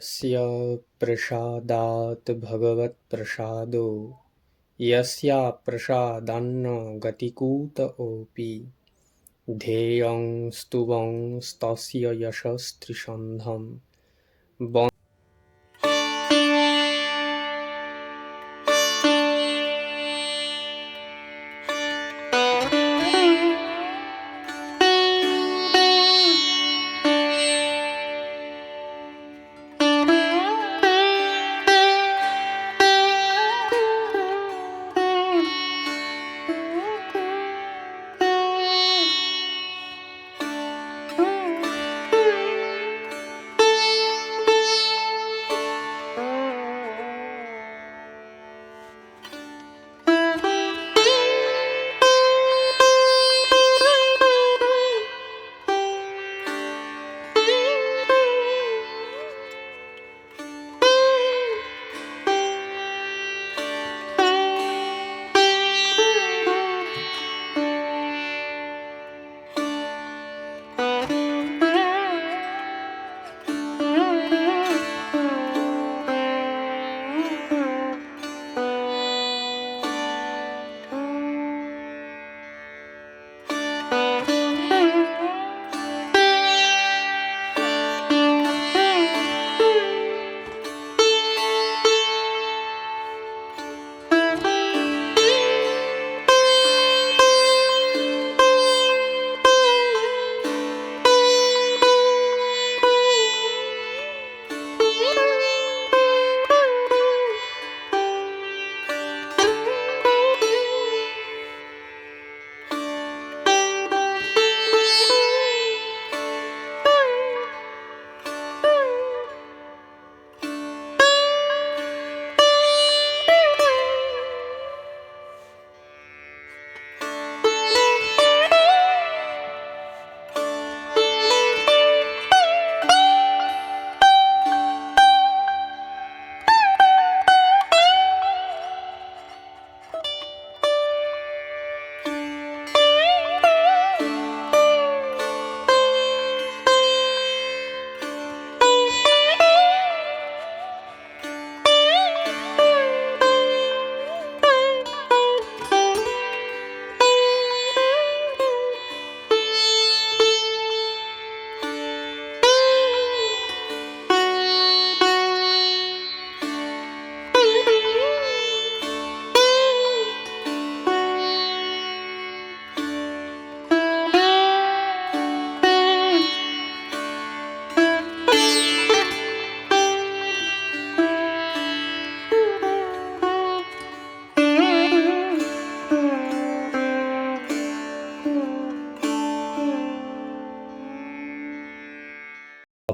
यस्य प्रसादात् भगवत्प्रसादो यस्याप्रसादान्न गतिकूतोऽपि ध्येयं स्तुवंस्तस्य यशस्त्रिसन्धं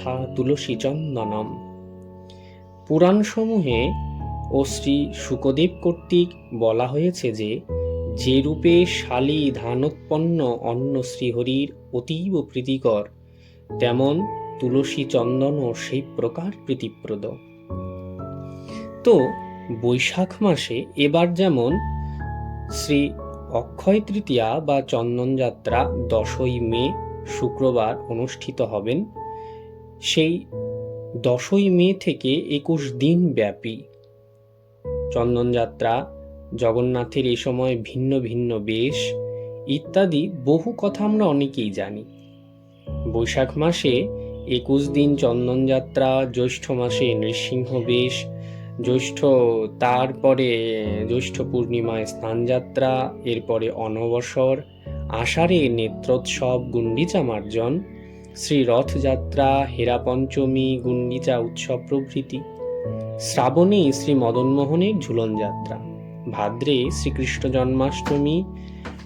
তথা তুলসীচন্দনম। পুরাণসমূহে ও শ্রী শুকদেব কর্তৃক বলা হয়েছে যে যে রূপে শালী ধানোৎপন্ন অন্ন শ্রীহরির অতীব প্রীতিকর, তেমন তুলসী চন্দনও সেই প্রকার প্রীতিপ্রদ। তো, বৈশাখ মাসে এবার যেমন শ্রী অক্ষয় তৃতীয়া বা চন্দনযাত্রা দশই মে শুক্রবার অনুষ্ঠিত হবেন সেই দশই মে থেকে একুশ দিন ব্যাপী। চন্দনযাত্রা, জগন্নাথের এই সময় ভিন্ন ভিন্ন বেশ, ইত্যাদি বহু কথা আমরা অনেকেই জানি। বৈশাখ মাসে একুশ দিন চন্দনযাত্রা, জ্যৈষ্ঠ মাসে নৃসিংহ বেশ, জ্যৈষ্ঠ, তারপরে জ্যৈষ্ঠ পূর্ণিমায় স্নানযাত্রা, এরপরে অনবসর, আষাঢ়ে নেত্রোৎসব গুন্ডিচা মার্জন শ্রী রথযাত্রা হেরা পঞ্চমী গুন্ডিচা উৎসব প্রভৃতি। শ্রাবণে শ্রী মদনমোহনের ঝুলন যাত্রা ভাদ্রে শ্রীকৃষ্ণ জন্মাষ্টমী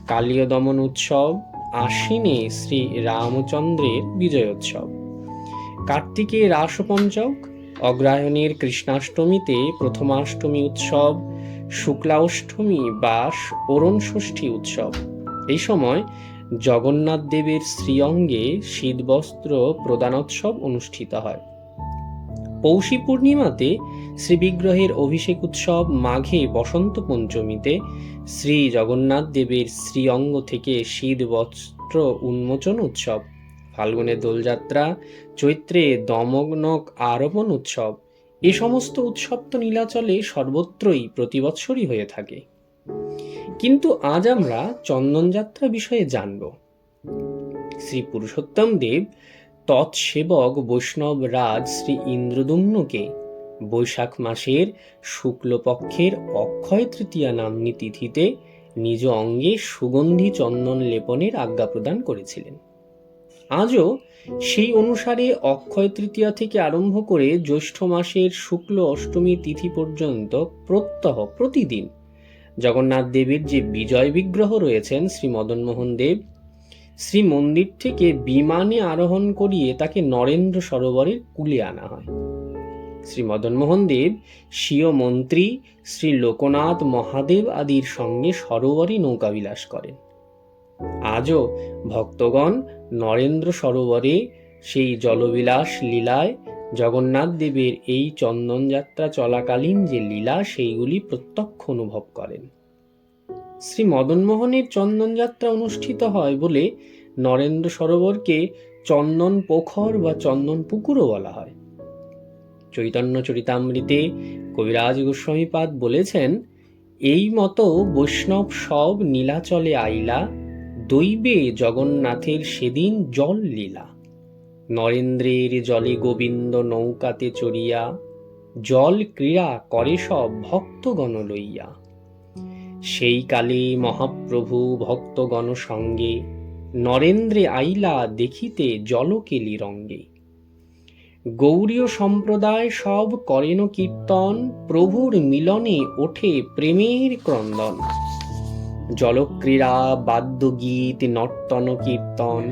কালীয় দমন উৎসব, আশ্বিনে শ্রী রামচন্দ্রের বিজয়োৎসব। কার্তিকে রাসপঞ্চক অগ্রায়ণের কৃষ্ণাষ্টমীতে প্রথমাষ্টমী উৎসব, শুক্লাষ্টমী বা অরুণ ষষ্ঠী উৎসব। এই সময় জগন্নাথ দেবের শ্রীঅঙ্গে শীতবস্ত্র প্রদানোৎসব অনুষ্ঠিত হয়। পৌষী পূর্ণিমাতে শ্রীবিগ্রহের অভিষেক উৎসব মাঘে বসন্ত পঞ্চমীতে শ্রী জগন্নাথ দেবের শ্রীঅঙ্গ থেকে শীত বস্ত্র উন্মোচন উৎসব ফাল্গুনে দোলযাত্রা, চৈত্রে দমগ্নক আরোপণ উৎসব, এ সমস্ত উৎসব তো নীলাচলে সর্বত্রই প্রতিবৎসরই হয়ে থাকে। কিন্তু আজ আমরা চন্দনযাত্রা বিষয়ে জানব। শ্রী পুরুষোত্তম দেব তৎসেবক বৈষ্ণব রাজ শ্রী ইন্দ্রদুম্নকে বৈশাখ মাসের শুক্লপক্ষের অক্ষয় তৃতীয়া নাম্নী তিথিতে নিজ অঙ্গে সুগন্ধি চন্দন লেপনের আজ্ঞা প্রদান করেছিলেন। আজও সেই অনুসারে অক্ষয় তৃতীয়া থেকে আরম্ভ করে জ্যৈষ্ঠ মাসের শুক্ল অষ্টমী তিথি পর্যন্ত প্রত্যহ প্রতিদিন জগন্নাথ দেবের যে বিজয় বিগ্রহ রয়েছেন শ্রী মদনমোহন দেব, শ্রী মন্দির থেকে বিমানে আরোহণ করিয়ে তাকে নরেন্দ্র সরোবরের কুলে আনা হয়। শ্রী মদনমোহন দেব, স্বীয় মন্ত্রী শ্রী লোকনাথ মহাদেব আদির সঙ্গে সরোবরে নৌকাবিলাস করেন। আজও ভক্তগণ নরেন্দ্র সরোবরে সেই জলবিলাস লীলায় জগন্নাথ দেবের এই চন্দনযাত্রা চলাকালীন যে লীলা, সেইগুলি প্রত্যক্ষ অনুভব করেন। শ্রী মদনমোহনের চন্দনযাত্রা অনুষ্ঠিত হয় বলে নরেন্দ্র সরোবরকে চন্দন পোখর বা চন্দন পুকুরও বলা হয়। চৈতন্য চরিতামৃতে কবিরাজ গোস্বামীপাদ বলেছেন, এই মতো বৈষ্ণব সব নীলাচলে আইলা, দৈবে জগন্নাথের সেদিন জল লীলা। নরেন্দ্রের জলে গোবিন্দ নৌকাতে চড়িয়া জল ক্রীড়া করে সব ভক্তগণ লইয়া। সেই কালে মহাপ্রভু ভক্তগণ সঙ্গে নরেন্দ্রে আইলা দেখিতে জলকেলি রঙ্গে। গৌরীয় সম্প্রদায় সব করেন কীর্তন প্রভুর মিলনে ওঠে প্রেমের ক্রন্দন। জলক্রীড়া বাদ্যগীত নর্তন কীর্তন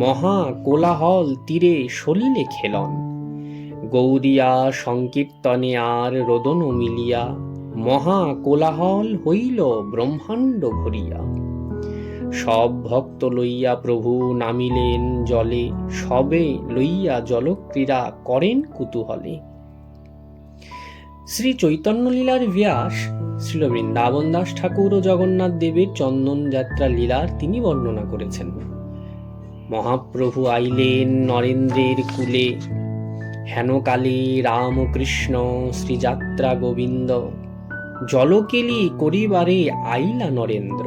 মহা কোলাহল তীরে সলিলে খেলন। গৌরিয়া সংকীর্তনে আর রোদন মিলিয়া, মহা কোলাহল হইল ব্রহ্মাণ্ড ভরিয়া। সব ভক্ত লইয়া প্রভু নামিলেন জলে, সবে লইয়া জলক্রীড়া করেন কুতূহলে। শ্রী চৈতন্য লীলার ব্যাস, শ্রীল বৃন্দাবন দাস ঠাকুর ও জগন্নাথ দেবের চন্দন যাত্রা লীলার তিনি বর্ণনা করেছেন। মহাপ্রভু আইলেন নরেন্দ্রের কুলে। হেনকালে রামকৃষ্ণ শ্রীযাত্রা গোবিন্দ, জলকেলি করিবারে আইলা নরেন্দ্র।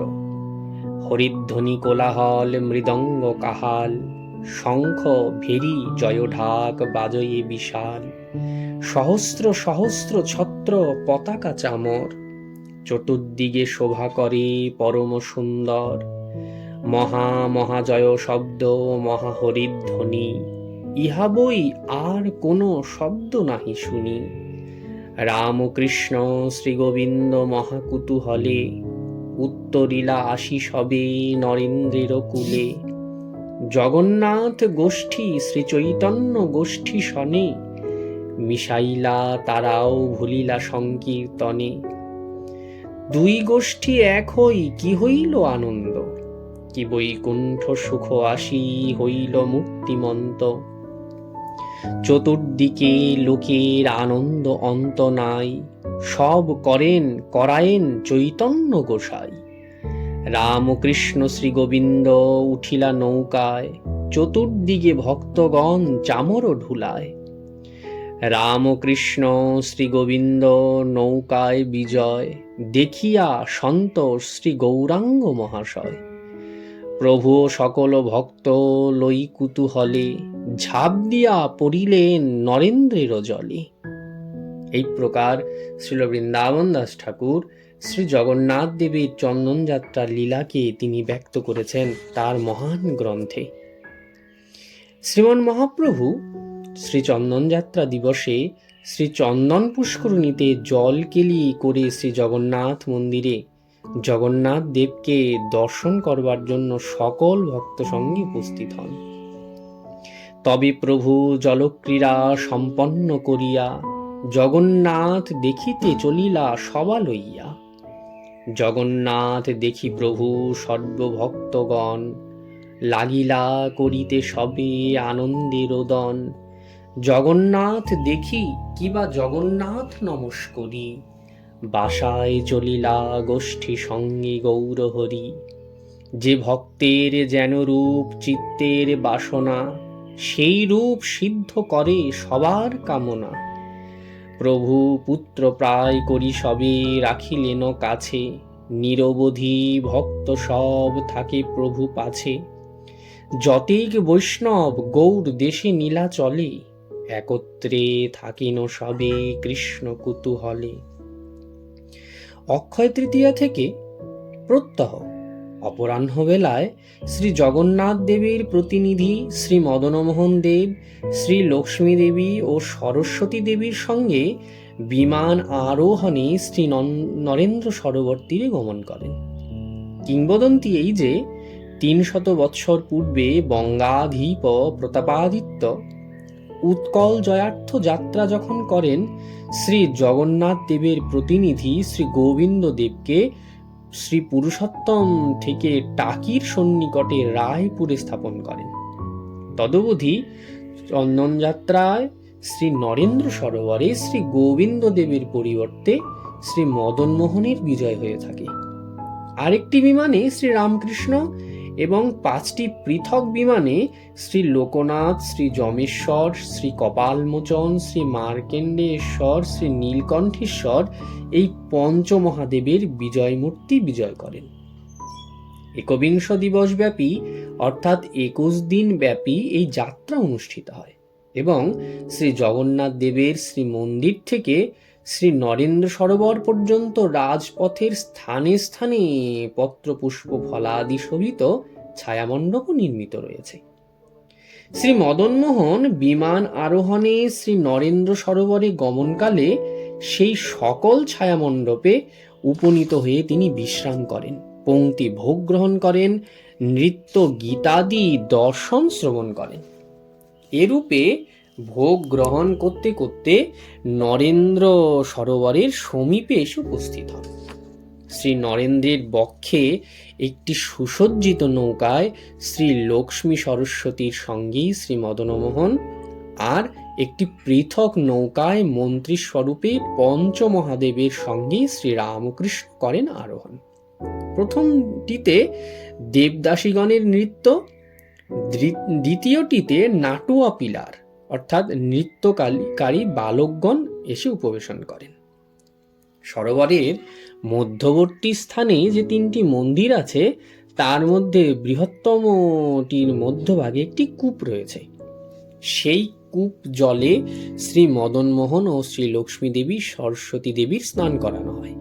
হরিধ্বনি কোলাহল মৃদঙ্গ কাহাল, শঙ্খ ভেরি জয়ঢাক বাজয়ে বিশাল। সহস্র সহস্র ছত্র পতাকা চামর, চতুর্দিকে শোভা করে পরম সুন্দর। মহা মহাজয় শব্দ মহাহরিধ্বনি ইহা বই আর কোনো শব্দ নাহি শুনি। রামকৃষ্ণ শ্রীগোবিন্দ মহাকুতূহলে, উত্তরিলা আসি সবে নরেন্দ্রের কুলে। জগন্নাথ গোষ্ঠী শ্রীচৈতন্য গোষ্ঠী শনে মিশাইলা তারাও ভুলিলা সংকীর্তনে। দুই গোষ্ঠী এক হই, কি হইল আনন্দ? কি বৈকুণ্ঠ সুখ আসি হইল মুক্তিমন্ত। চতুর্দিকে লোকের আনন্দ অন্ত নাই, সব করেন করায়েন চৈতন্য গোসাই। রামকৃষ্ণ শ্রী গোবিন্দ উঠিলা নৌকায়, চতুর্দিকে ভক্তগণ চামর ঢুলায়। রামকৃষ্ণ শ্রী গোবিন্দ নৌকায় বিজয়, দেখিয়া সন্তোষ শ্রী গৌরাঙ্গ মহাশয়। প্রভু সকল ভক্ত লই কুতূহলে ঝাঁপ দিয়া পড়িলেন নরেন্দ্রের জলে। এই প্রকার শ্রীল বৃন্দাবন দাস ঠাকুর শ্রী জগন্নাথ দেবের চন্দনযাত্রার লীলাকে তিনি ব্যক্ত করেছেন তার মহান গ্রন্থে। শ্রীমন মহাপ্রভু শ্রী চন্দনযাত্রা দিবসে শ্রী চন্দন পুষ্করণীতে জল কেলি করে শ্রী জগন্নাথ মন্দিরে জগন্নাথ দেবকে দর্শন করবার জন্য সকল ভক্ত সঙ্গে উপস্থিত হন। তবে প্রভু জলক্রীড়া সম্পন্ন করিয়া জগন্নাথ দেখিতে চলিলা সবা লইয়া। জগন্নাথ দেখি প্রভু সর্বভক্তগণ, লাগিলা করিতে সবে আনন্দে রোদন। জগন্নাথ দেখি কিবা জগন্নাথ নমস্করি। বাসায় চলিলা গোষ্ঠী সঙ্গে গৌরহরি। যে ভক্তের যেন রূপ চিত্তের বাসনা, সেই রূপ সিদ্ধ করে সবার কামনা। প্রভু পুত্র প্রায় করি সবে রাখিলেন কাছে, নিরবধি ভক্ত সব থাকে প্রভু পাছে। যতেক বৈষ্ণব গৌর দেশে নীলা চলে একত্রে থাকিন সবে কৃষ্ণ কুতূহলে। অক্ষয় তৃতীয়া থেকে প্রত্যহ। অপরাহ্ন বেলায় শ্রী জগন্নাথ দেবীর প্রতিনিধি শ্রী মদনমোহন দেব, শ্রী লক্ষ্মী দেবী ও সরস্বতী দেবীর সঙ্গে বিমান আরোহণে শ্রী নরেন্দ্র সরোবর তীরে গমন করেন। কিংবদন্তি এই যে, তিন শত বৎসর পূর্বে বঙ্গাধীপ প্রতাপাদিত্য উৎকল জয়ার্থ যাত্রা যখন করেন, শ্রী জগন্নাথ দেবের প্রতিনিধি শ্রী গোবিন্দ দেবকে শ্রী পুরুষোত্তম থেকে টাকির সন্নিকটে রায়পুরে স্থাপন করেন। তদবধি চন্দনযাত্রায় শ্রী নরেন্দ্র সরোবরে শ্রী গোবিন্দ দেবের পরিবর্তে শ্রী মদনমোহনের বিজয় হয়ে থাকে। আরেকটি বিমানে শ্রী রামকৃষ্ণ এবং পাঁচটি পৃথক বিমানে শ্রী লোকনাথ, শ্রী যমেশ্বর, শ্রী কপালমোচন, শ্রী মার্কেন্ডেশ্বর, শ্রী নীলকণ্ঠেশ্বর এই পঞ্চমহাদেবের বিজয় মূর্তি বিজয় করেন। একবিংশ দিবস ব্যাপী অর্থাৎ একুশ দিন ব্যাপী এই যাত্রা অনুষ্ঠিত হয় এবং শ্রী জগন্নাথ দেবের শ্রী মন্দির থেকে শ্রী নরেন্দ্র সরোবর পর্যন্ত রাজপথের স্থানে স্থানে পত্রপুষ্প ফলাদি শোভিত ছায়ামণ্ডপও নির্মিত রয়েছে। শ্রী মদনমোহন বিমান আরোহণে শ্রী নরেন্দ্র সরোবরে গমনকালে সেই সকল ছায়ামণ্ডপে উপনীত হয়ে তিনি বিশ্রাম করেন পংক্তি ভোগ গ্রহণ করেন, নৃত্য গীতাদি দর্শন শ্রবণ করেন। এরূপে ভোগ গ্রহণ করতে করতে নরেন্দ্র সরোবরের সমীপে এসে উপস্থিত হন। শ্রী নরেন্দ্রের বক্ষে একটি সুসজ্জিত নৌকায় শ্রী লক্ষ্মী সরস্বতীর সঙ্গেই শ্রী মদনমোহন আর একটি পৃথক নৌকায় মন্ত্রী স্বরূপে পঞ্চমহাদেবের সঙ্গে শ্রী রামকৃষ্ণ করেন আরোহণ। প্রথমটিতে দেবদাসীগণের নৃত্য দ্বিতীয়টিতে নাটুয়া পিলার অর্থাৎ নৃত্যকারী বালকগণ এসে উপবেশন করেন। সরোবরের মধ্যবর্তী স্থানে যে তিনটি মন্দির আছে, তার মধ্যে বৃহত্তমটির মধ্যভাগে একটি কূপ রয়েছে। সেই কূপ জলে শ্রী মদনমোহন ও শ্রী লক্ষ্মী দেবী সরস্বতী দেবীর স্নান করানো হয়।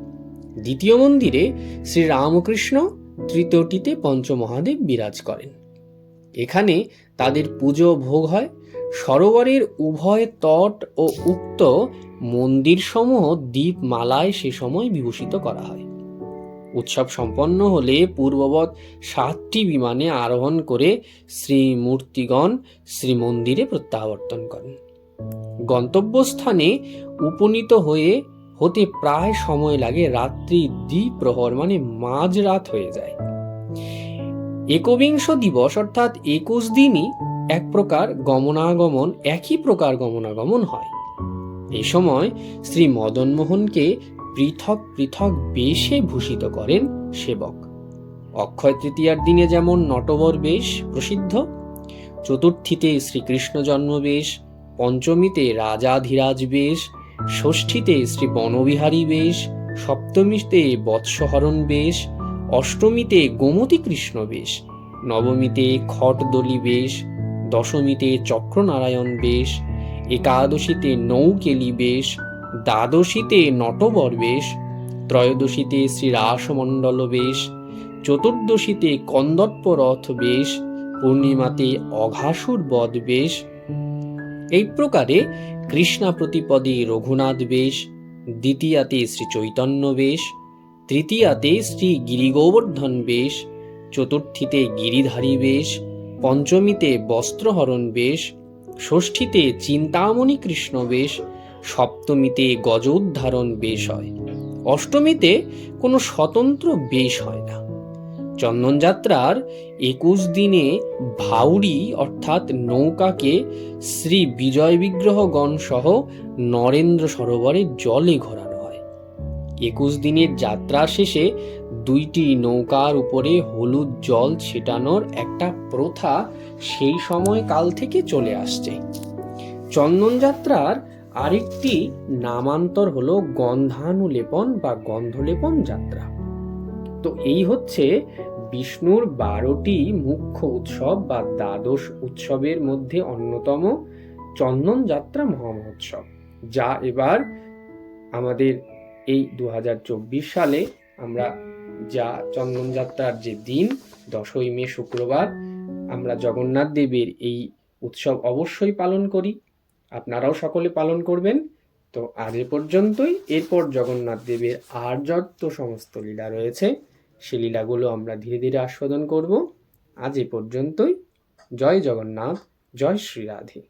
দ্বিতীয় মন্দিরে শ্রী রামকৃষ্ণ তৃতীয়টিতে পঞ্চমহাদেব বিরাজ করেন। এখানে তাদের পুজো ভোগ হয়। সরোবরের উভয় তট ও উক্ত মন্দির মন্দিরসমূহ দ্বীপমালায় সে সময় বিভূষিত করা হয়। উৎসব সম্পন্ন হলে পূর্ববৎ সাতটি বিমানে আরোহণ করে শ্রী মূর্তিগণ শ্রী মন্দিরে প্রত্যাবর্তন করেন। গন্তব্যস্থানে উপনীত হয়ে হতে প্রায় সময় লাগে রাত্রি দ্বিপ্রহর মানে মাঝরাত হয়ে যায়। একবিংশ দিবস অর্থাৎ একুশ দিনই এক প্রকার গমনাগমন, একই প্রকার গমনাগমন হয়। এই সময় শ্রী মদনমোহনকে পৃথক পৃথক বেশে ভূষিত করেন সেবক। অক্ষয় তৃতীয়ার দিনে যেমন নটবর বেশ প্রসিদ্ধ, চতুর্থীতে শ্রীকৃষ্ণ জন্মবেশ পঞ্চমীতে রাজাধিরাজ বেশ, ষষ্ঠীতে শ্রী বনবিহারী বেশ, সপ্তমীতে বৎসহরণ বেশ অষ্টমীতে গোমতী কৃষ্ণ বেশ, নবমীতে খটদলি বেশ, দশমীতে চক্রনারায়ণ বেশ, একাদশীতে নৌকেলি বেশ, দ্বাদশীতে নটবর বেশ, ত্রয়োদশীতে শ্রী রাসমণ্ডল বেশ, চতুর্দশীতে কন্দর্প রথ বেশ, পূর্ণিমাতে অঘাসুর বধ বেশ। এই প্রকারে কৃষ্ণা প্রতিপদে রঘুনাথ বেশ, দ্বিতীয়াতে শ্রী চৈতন্য বেশ তৃতীয়াতে শ্রী গিরিগোবর্ধন বেশ, চতুর্থীতে গিরিধারী বেশ, পঞ্চমীতে বস্ত্রহরণ বেশ, ষষ্ঠীতে চিন্তামণি কৃষ্ণ বেশ, সপ্তমীতে গজ উদ্ধারণ বেশ হয়। অষ্টমীতে কোনো স্বতন্ত্র বেশ হয় না। চন্দনযাত্রার একুশ দিনে ভাউরি অর্থাৎ নৌকাকে শ্রী বিজয় বিগ্রহগণ সহ নরেন্দ্র সরোবরে জলে হয় একুশ দিনের যাত্রা শেষে দুইটি নৌকার উপরে হলুদ জল ছেটানোর একটা প্রথা সেই সময় কাল থেকে চলে আসছে। চন্দনযাত্রার আরেকটি নামান্তর হলো গন্ধানুলেপন বা গন্ধলেপন যাত্রা। তো এই হচ্ছে বিষ্ণুর বারোটি মুখ্য উৎসব বা দ্বাদশ উৎসবের মধ্যে অন্যতম চন্দন যাত্রা মহামহোৎসব, যা এবার আমাদের এই দু হাজার চব্বিশ সালে আমরা যা চন্দন যাত্রার যে দিন, দশই মে শুক্রবার, আমরা জগন্নাথ দেবের এই উৎসব অবশ্যই পালন করি। আপনারাও সকলে পালন করবেন। তো আজ এ পর্যন্তই। এরপর জগন্নাথ দেবের আর যত সমস্ত লীলা রয়েছে, সে লীলাগুলো আমরা ধীরে ধীরে আস্বাদন করব। আজ এ পর্যন্তই। জয় জগন্নাথ, জয় শ্রী রাধে।